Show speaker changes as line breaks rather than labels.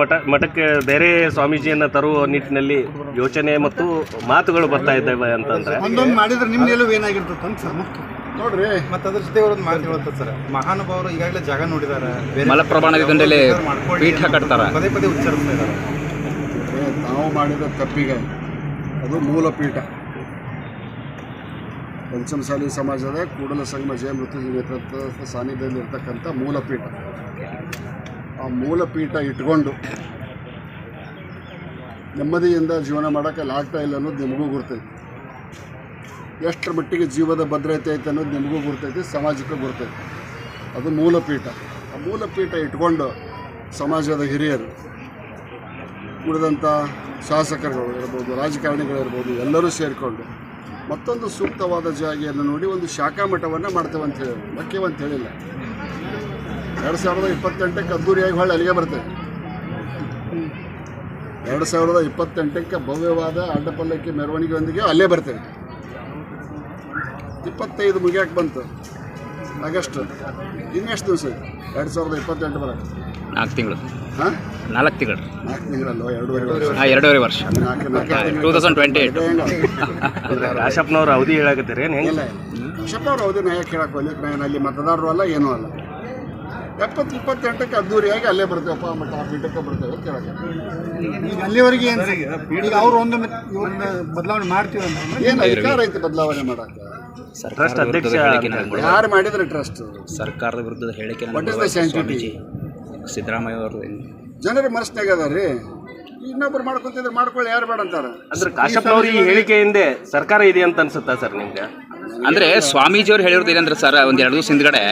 ಮಠ ಮಠಕ್ಕೆ ಬೇರೆ ಸ್ವಾಮೀಜಿಯನ್ನ ತರುವ ನಿಟ್ಟಿನಲ್ಲಿ ಯೋಚನೆ ಮತ್ತು ಮಾತುಗಳು ಬರ್ತಾ ಇದ್ದಾವೆ ಅಂತಂದ್ರೆ?
ಒಂದೊಂದು ಮಾಡಿದ್ರೆ ನಿಮ್ಗೆಲ್ಲೂ ಏನಾಗಿರ್ತದೆ ಅಂತ ಸರ್ ಮುಖ್ಯ.
ನೋಡ್ರಿ
ಮತ್ತೆ ಅದ್ರ ಜೊತೆ ಒಂದು ಮಾತು ಹೇಳುತ್ತೆ ಸರ್. ಮಹಾನುಭಾವರು ಈಗಾಗಲೇ ಜಾಗ
ನೋಡಿದಾರೆ. ನದಿ ದಂಡೆಯಲ್ಲಿ ಪೀಠ ಕಟ್ತಾರ.
ಪದೇ ಪದೇ ಉಚ್ಚರಿಸ್ತಾ ಇದ್ದಾರೆ
ನಾವು ಮಾಡಿದ ತಪ್ಪಿಗೆ ಅದು ಮೂಲ ಪೀಠ. ಪಂಚಮಸಾಲಿ ಸಮಾಜದ ಕೂಡಲ ಸಂಘ ಜಯ ಮೃತ್ಯು ನೇತೃತ್ವದ ಸಾನ್ನಿಧ್ಯದಲ್ಲಿ ಮೂಲ ಮೂಲಪೀಠ ಆ ಮೂಲಪೀಠ ಇಟ್ಕೊಂಡು ನೆಮ್ಮದಿಯಿಂದ ಜೀವನ ಮಾಡೋಕ್ಕೆ ಆಗ್ತಾ ಇಲ್ಲ ಅನ್ನೋದು ನಿಮಗೂ ಗುರ್ತೈತಿ. ಎಷ್ಟರ ಮಟ್ಟಿಗೆ ಜೀವದ ಭದ್ರತೆ ಐತೆ ಅನ್ನೋದು ನಿಮಗೂ ಗುರ್ತೈತಿ ಸಮಾಜಕ್ಕೂ ಗುರ್ತೈತಿ. ಅದು ಮೂಲಪೀಠ. ಆ ಮೂಲಪೀಠ ಇಟ್ಕೊಂಡು ಸಮಾಜದ ಹಿರಿಯರು ಉಳಿದಂಥ ಶಾಸಕರುಗಳು ಇರ್ಬೋದು, ರಾಜಕಾರಣಿಗಳಿರ್ಬೋದು, ಎಲ್ಲರೂ ಸೇರಿಕೊಂಡು ಮತ್ತೊಂದು ಸೂಕ್ತವಾದ ಜಾಗೆಯನ್ನು ನೋಡಿ ಒಂದು ಶಾಖಾ ಮಠವನ್ನು ಮಾಡ್ತೇವೆ ಅಂತ ಹೇಳಿ, ಮುಖ್ಯವಂತ ಅಂತ ಹೇಳಿಲ್ಲ. ಎರಡು ಸಾವಿರದ ಇಪ್ಪತ್ತೆಂಟಕ್ಕೆ ಅದ್ದೂರಿಯಾಗಿ ಹೊಳ್ಳಿ ಅಲ್ಲಿಗೆ ಬರ್ತೇವೆ. ಎರಡು ಸಾವಿರದ ಇಪ್ಪತ್ತೆಂಟಕ್ಕೆ ಭವ್ಯವಾದ ಅಡ್ಡಪಲ್ಲಕ್ಕಿ ಮೆರವಣಿಗೆಯೊಂದಿಗೆ ಅಲ್ಲೇ ಬರ್ತೇವೆ. ಇಪ್ಪತ್ತೈದು ಮುಗಿಯಾಕೆ ಬಂತು. ಆಗಸ್ಟ್ ಇನ್ನೆಷ್ಟು ದಿವಸ ಐತೆ ಎರಡು ಸಾವಿರದ ಇಪ್ಪತ್ತೆಂಟು ಬರ.
ನಾಲ್ಕು ತಿಂಗಳು.
ಹಾಂ?
ನಾಲ್ಕು ತಿಂಗಳು.
ನಾಲ್ಕು ತಿಂಗಳಲ್ಲೋ? ಎರಡೂವರೆ ವರ್ಷ?
ಹಾಂ ಎರಡೂವರೆ ವರ್ಷ.
ನಾಲ್ಕು ನಾಲ್ಕು
ಟೂ ತೌಸಂಡ್ ಟ್ವೆಂಟಿ ಏಯ್ಟ್
ಕಾಶಪ್ಪನವ್ರ ಅವಧಿ ಹೇಳಾಕತ್ತೀರಿ ಏನು ಹೆಂಗೆ?
ಇಲ್ಲ ಕಶ್ಯಪ ಅವ್ರು ಅವಧಿ ನಾ ಯಾಕೆ ಹೇಳಕ್ಕೆ ಹೋಗ್ಲಿಕ್ಕೆ ನಾನು ಅಲ್ಲಿ ಮತದಾರರು ಅಲ್ಲ ಏನೂ ಅಲ್ಲ. ಎಪ್ಪತ್ತು ಇಪ್ಪತ್ತೆಂಟಕ್ಕೆ ಅದ್ದೂರಿಯಾಗಿ ಅಲ್ಲೇ ಬರ್ತೇವಪ್ಪ ಮತ್ತೆ ಆ ಪೀಠಕ್ಕೆ ಬರ್ತೇವೆ ಕೇಳಕ್ಕೆ
ಈಗ ಅಲ್ಲಿವರೆಗೆ ಏನು ಈಗ ಅವ್ರು ಒಂದು ಒಂದು ಬದಲಾವಣೆ ಮಾಡ್ತೀವಿ ಅಂತ
ಏನು ಅಧಿಕಾರ ಐತಿ ಬದಲಾವಣೆ ಮಾಡಕ್ಕೆ?
ಟ್ರಸ್ಟ್ ಅಧ್ಯಕ್ಷ
ಯಾರು ಮಾಡಿದ್ರೆ ಟ್ರಸ್ಟ್
ಸರ್ಕಾರದ ವಿರುದ್ಧದ ಹೇಳಿಕೆ? ಸಿದ್ದರಾಮಯ್ಯ ಅವರು.
ಜನರ ಮನಸ್ಸಿನಾಗ ಅದ ರೀ ಇನ್ನೊಬ್ರು ಮಾಡ್ಕೊಂತಿದ್ರೆ ಮಾಡ್ಕೊಳ್ಳಿ ಯಾರು ಬೇಡ ಅಂತಾರೆ.
ಅಂದ್ರೆ ಕಾಶಪ್ಪನವ್ರ ಈ ಹೇಳಿಕೆ ಹಿಂದೆ ಸರ್ಕಾರ ಇದೆ ಅಂತ ಅನ್ಸುತ್ತಾ ಸರ್ ನಿಮ್ಗೆ?
ಅಂದ್ರೆ ಸ್ವಾಮೀಜಿಯವ್ರು ಹೇಳಿರೋದು ಏನಂದ್ರೆ ಸರ್ ಒಂದ್ ಎರಡು ದಿವಸ ಹಿಂದ್ಗಡೆ